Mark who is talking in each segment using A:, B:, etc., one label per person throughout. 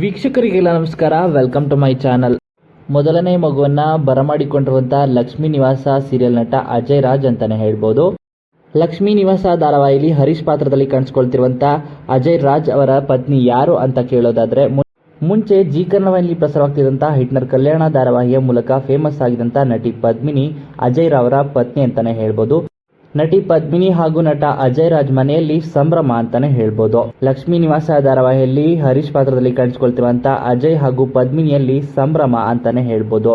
A: ವೀಕ್ಷಕರಿಗೆಲ್ಲ ನಮಸ್ಕಾರ. Welcome to my channel ಮೊದಲನೇ ಮಗುವನ್ನ ಬರಮಾಡಿಕೊಂಡಿರುವಂತಹ ಲಕ್ಷ್ಮೀ ನಿವಾಸ ಸೀರಿಯಲ್ ನಟ ಅಜಯ್ ರಾಜ್ ಅಂತಾನೆ ಹೇಳ್ಬೋದು. ಲಕ್ಷ್ಮೀ ನಿವಾಸ ಧಾರಾವಾಹಿಲಿ ಹರೀಶ್ ಪಾತ್ರದಲ್ಲಿ ಕಾಣಿಸ್ಕೊಳ್ತಿರುವಂಥ ಅಜಯ್ ರಾಜ್ ಅವರ ಪತ್ನಿ ಯಾರು ಅಂತ ಕೇಳೋದಾದ್ರೆ ಮುಂಚೆ ಜಿ ಕನ್ನಡದಲ್ಲಿ ಪ್ರಸಾರವಾಗ್ತಿದ್ದಂಥ ಹಿಟ್ನರ್ ಕಲ್ಯಾಣ ಧಾರಾವಾಹಿಯ ಮೂಲಕ ಫೇಮಸ್ ಆಗಿದಂತಹ ನಟಿ ಪದ್ಮಿನಿ ಅಜಯ್ ರವರ ಪತ್ನಿ ಅಂತಾನೆ ಹೇಳ್ಬೋದು. ನಟಿ ಪದ್ಮಿನಿ ಹಾಗೂ ನಟ ಅಜಯ್ ರಾಜ್ ಮನೆಯಲ್ಲಿ ಸಂಭ್ರಮ ಅಂತಾನೆ ಹೇಳ್ಬೋದು. ಲಕ್ಷ್ಮೀ ನಿವಾಸ ಧಾರಾವಾಹಿಯಲ್ಲಿ ಹರೀಶ್ ಪಾತ್ರದಲ್ಲಿ ಕಾಣಿಸಿಕೊಳ್ತಿರುವಂತ ಅಜಯ್ ಹಾಗೂ ಪದ್ಮಿನಿಯಲ್ಲಿ ಸಂಭ್ರಮ ಅಂತಾನೆ ಹೇಳ್ಬೋದು.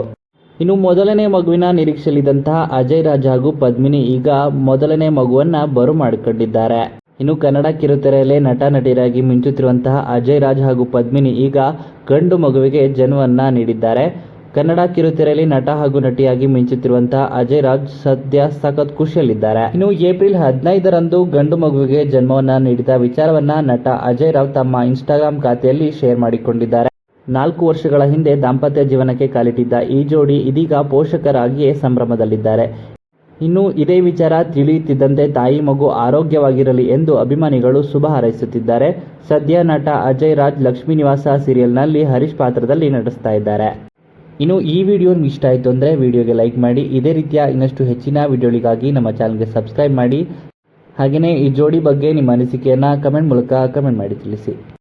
A: ಇನ್ನು ಮೊದಲನೇ ಮಗುವಿನ ನಿರೀಕ್ಷೆಯಲ್ಲಿದ್ದಂತಹ ಅಜಯ್ ರಾಜ್ ಹಾಗೂ ಪದ್ಮಿನಿ ಈಗ ಮೊದಲನೇ ಮಗುವನ್ನ ಬರು ಮಾಡಿಕೊಂಡಿದ್ದಾರೆ. ಇನ್ನು ಕನ್ನಡ ಕಿರುತೆರೆಯಲ್ಲೇ ನಟ ನಟಿಯರಾಗಿ ಮಿಂಚುತ್ತಿರುವಂತಹ ಅಜಯ್ ರಾಜ್ ಹಾಗೂ ಪದ್ಮಿನಿ ಈಗ ಗಂಡು ಮಗುವಿಗೆ ಜನ್ಮವನ್ನ ನೀಡಿದ್ದಾರೆ. ಕನ್ನಡ ಕಿರುತೆರೆಯಲ್ಲಿ ನಟ ಹಾಗೂ ನಟಿಯಾಗಿ ಮಿಂಚುತ್ತಿರುವಂತಹ ಅಜಯ್ ರಾಜ್ ಸದ್ಯ ಸಖತ್ ಖುಷಿಯಲ್ಲಿದ್ದಾರೆ. ಇನ್ನು ಏಪ್ರಿಲ್ ಹದಿನೈದರಂದು ಗಂಡು ಮಗುವಿಗೆ ಜನ್ಮವನ್ನ ನೀಡಿದ ವಿಚಾರವನ್ನ ನಟ ಅಜಯ್ ರಾವ್ ತಮ್ಮ ಇನ್ಸ್ಟಾಗ್ರಾಂ ಖಾತೆಯಲ್ಲಿ ಶೇರ್ ಮಾಡಿಕೊಂಡಿದ್ದಾರೆ. ನಾಲ್ಕು ವರ್ಷಗಳ ಹಿಂದೆ ದಾಂಪತ್ಯ ಜೀವನಕ್ಕೆ ಕಾಲಿಟ್ಟಿದ್ದ ಈ ಜೋಡಿ ಇದೀಗ ಪೋಷಕರಾಗಿಯೇ ಸಂಭ್ರಮದಲ್ಲಿದ್ದಾರೆ. ಇನ್ನು ಇದೇ ವಿಚಾರ ತಿಳಿಯುತ್ತಿದ್ದಂತೆ ತಾಯಿ ಮಗು ಆರೋಗ್ಯವಾಗಿರಲಿ ಎಂದು ಅಭಿಮಾನಿಗಳು ಶುಭ ಹಾರೈಸುತ್ತಿದ್ದಾರೆ. ಸದ್ಯ ನಟ ಅಜಯ್ ರಾಜ್ ಲಕ್ಷ್ಮೀ ನಿವಾಸ ಸೀರಿಯಲ್ನಲ್ಲಿ ಹರೀಶ್ ಪಾತ್ರದಲ್ಲಿ ನಟಿಸ್ತಾ ಇದ್ದಾರೆ. ಇನ್ನು ಈ ವಿಡಿಯೋ ನಿಮ್ಗೆ ಇಷ್ಟ ಆಯಿತು ಅಂದರೆ ವಿಡಿಯೋಗೆ ಲೈಕ್ ಮಾಡಿ. ಇದೇ ರೀತಿಯ ಇನ್ನಷ್ಟು ಹೆಚ್ಚಿನ ವಿಡಿಯೋಗಳಿಗಾಗಿ ನಮ್ಮ ಚಾನಲ್ಗೆ ಸಬ್ಸ್ಕ್ರೈಬ್ ಮಾಡಿ. ಹಾಗೆಯೇ ಈ ಜೋಡಿ ಬಗ್ಗೆ ನಿಮ್ಮ ಅನಿಸಿಕೆಯನ್ನು ಕಮೆಂಟ್ ಮೂಲಕ ಕಮೆಂಟ್ ಮಾಡಿ ತಿಳಿಸಿ.